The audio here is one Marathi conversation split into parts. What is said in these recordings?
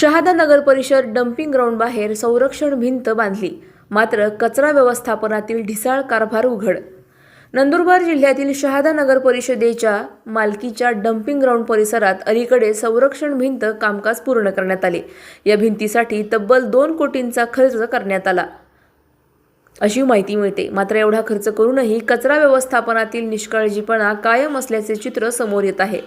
शहादा नगर परिषद डम्पिंग ग्राउंड बाहेर संरक्षण भिंत बांधली. मात्र कचरा व्यवस्थापनातील ढिसाळ कारभार उघड. नंदुरबार जिल्ह्यातील शहादा नगर परिषदेच्या मालकीच्या डम्पिंग ग्राउंड परिसरात अलीकडे संरक्षण भिंत कामकाज पूर्ण करण्यात आले. या भिंतीसाठी तब्बल दोन कोटींचा खर्च करण्यात आला. अशी माहिती मिळते. मात्र एवढा खर्च करूनही कचरा व्यवस्थापनातील निष्काळजीपणा कायम असल्याचे चित्र समोर येत आहे.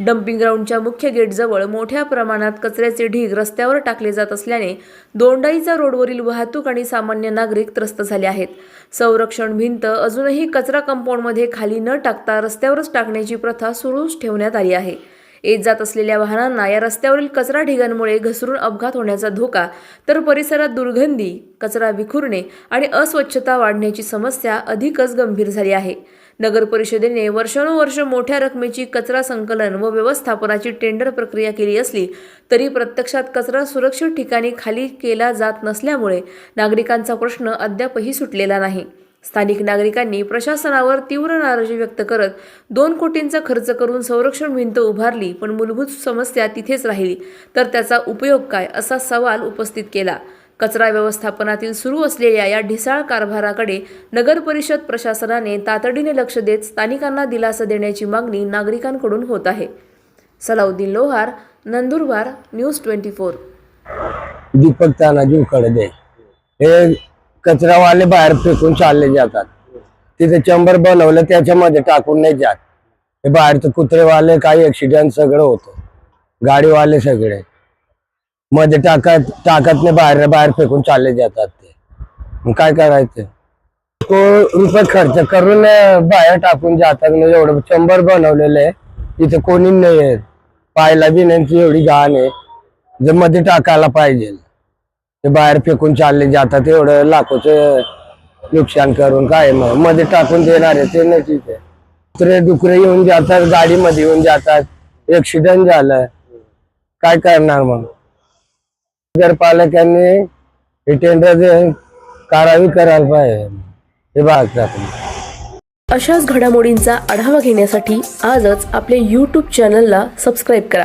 डम्पिंग ग्राउंडच्या मुख्य गेटजवळ मोठ्या प्रमाणात कचऱ्याचे ढीग रस्त्यावर टाकले जात असल्याने दोंडाईचा रोडवरील वाहतूक आणि सामान्य नागरिक त्रस्त झाले आहेत. संरक्षण भिंत अजूनही कचरा कंपाऊंडमध्ये खाली न टाकता रस्त्यावरच टाकण्याची प्रथा सुरूच ठेवण्यात आली आहे. येत जात असलेल्या वाहनांना या रस्त्यावरील कचरा ढिगांमुळे घसरून अपघात होण्याचा धोका तर परिसरात दुर्गंधी कचरा विखुरणे आणि अस्वच्छता वाढण्याची समस्या अधिकच गंभीर झाली आहे. नगर परिषदेने वर्षानुवर्ष मोठ्या रकमेची कचरा संकलन व व्यवस्थापनाची टेंडर प्रक्रिया केली असली तरी प्रत्यक्षात कचरा सुरक्षित ठिकाणी खाली केला जात नसल्यामुळे नागरिकांचा प्रश्न अद्यापही सुटलेला नाही. स्थानिक नागरिकांनी प्रशासनावर तीव्र नाराजी व्यक्त करत दोन कोटींचा खर्च करून संरक्षण भिंत उभारली पण मूलभूत समस्या तिथेच राहिली. तर त्याचा उपयोग काय असा सवाल उपस्थित केला. कचरा व्यवस्थापनातील सुरू असलेल्या या ढिसाळ कारभाराकडे नगर परिषद प्रशासनाने तातडीने लक्ष देत स्थानिकांना दिलासा देण्याची मागणी नागरिकांकडून होत आहे. Salauddin Lohar Nandurbar news twenty four. Deepak Tanaji Ukadde हे कचरावाले बाहेर फेकून चालले जातात. तिथे चंबर बनवलं त्याच्यामध्ये टाकून नाही जात. हे बाहेरचं कुत्रेवाले काही ऍक्सिडेंट सगळं होतं. गाडीवाले सगळे. मध्ये टाकत टाकत नाही बाहेर बाहेर फेकून चालले जातात ते. मग काय करायचं? तो रुपये खर्च करून बाहेर टाकून जातात. म्हणजे एवढं चंबर बनवलेलं आहे. इथे कोणी नाही आहे. पाहायला बी नाही ती एवढी घाण आहे. जे मध्ये टाकायला पाहिजे. ते बाहेर फेकून चालले जातात एवढं लाखोचं नुकसान करून काय मग? मध्ये टाकून देणार आहे ते नाही ठीक आहे कुत्रे डुकरे येऊन जातात गाडीमध्ये येऊन जातात. ऍक्सिडेंट झालं. काय करणार मग? नगरपालकांनी हे टेंडर कारवाई करायला पाहिजे हे भागतात अशाच घडामोडींचा आढावा घेण्यासाठी आजच आपल्या यूट्यूब चॅनलला सबस्क्राईब करा.